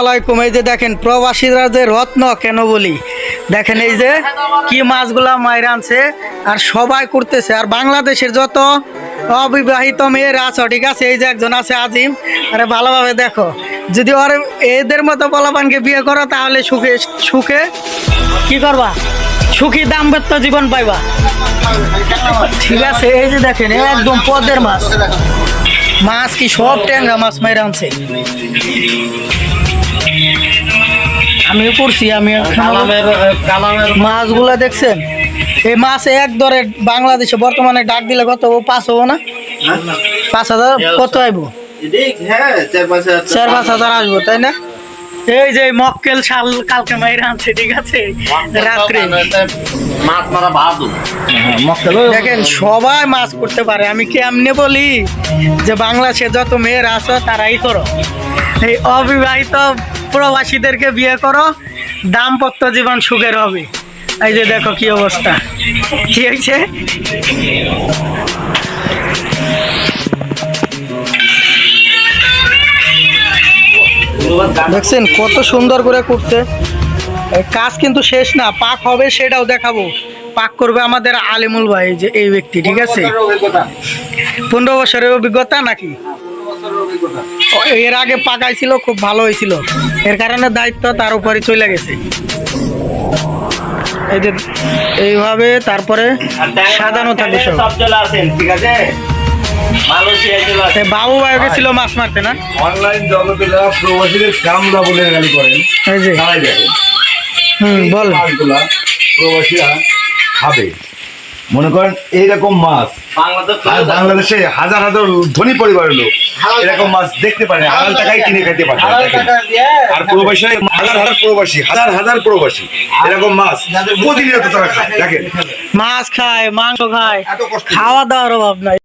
আলাইকুম, এই যে দেখেন প্রবাসীরা যে রত্ন কেন বলি? দেখেন এই যে কি মাছগুলা মায়ের আনছে আর সবাই করতেছে। আর বাংলাদেশের যত অবিবাহিত মেয়েরা আছে, ঠিক আছে? এই যে একজন আছে আজিম, আরে ভালোভাবে দেখো। যদি ওর এদের মতো বলাবানকে বিয়ে করো, তাহলে সুখে সুখে কি করবা? সুখী দাম্পত্য জীবন পাইবা। ঠিক আছে, এই যে দেখেন একদম পদের মাছ। মাছ কি সব ট্যাংরা মাছ মাইরা আনছে। আমিও পড়ছি আমি মাছগুলা দেখছেন? এই মাছ এক দরে বাংলাদেশে বর্তমানে ডাক দিলে কত? পাঁচ হব না? পাঁচ হাজার? কত আইবো? চার পাঁচ হাজার আসব তাই না? এই যে মক্কেল শাল কালকে মাইরা আনছে ঠিক আছে? রাত্রে। মাছ মারা বাহাদুর। দেখেন সবাই মাছ করতে পারে। আমি কেমনে বলি যে বাংলাদেশে যত মেয়েরা আছো তারাই করো। এই অবিবাহিত প্রবাসীদেরকে বিয়ে করো, দাম্পত্য জীবন সুখের হবে। এই যে দেখো কি অবস্থা। কি হয়েছে? দেখছেন কত সুন্দর করে করছে। কাজ কিন্তু শেষ না, পাক হবে সেটাও দেখাবো। পাক করবে আমাদের আলিমুল ভাই, যে এই ব্যক্তি, ঠিক আছে? পনেরো বছরের অভিজ্ঞতা নাকি? এর আগে পাকাইছিল খুব ভালো হয়েছিল এর কারণে দায়িত্ব তার উপরে চলে গেছে। এই যে এইভাবে তারপরে সাজানো থাকবে সব। সব চলে আসেন ঠিক আছে বাবু ভাই মাছ মারতে না? অনলাইন জগতে যারা প্রবাসীদের কামলা বলে গালি করেন। এই যে। হুম বল। প্রবাসীরা খাবে। মনে করেন এইরকম মাছ। বাংলাদেশে হাজার। হাজার ধনী পরিবারের লোক এরকম মাছ দেখতে পারে হাজার হালাল টাকায় কিনে খেতে পারে। আর প্রবাসী হাজার হাজার প্রবাসী হাজার হাজার প্রবাসী এরকম মাছ। প্রতিনিয়ত তারা খায়। দেখেন। মাছ খায় মাংস খায়। খাওয়া দাওয়ার অভাব নাই।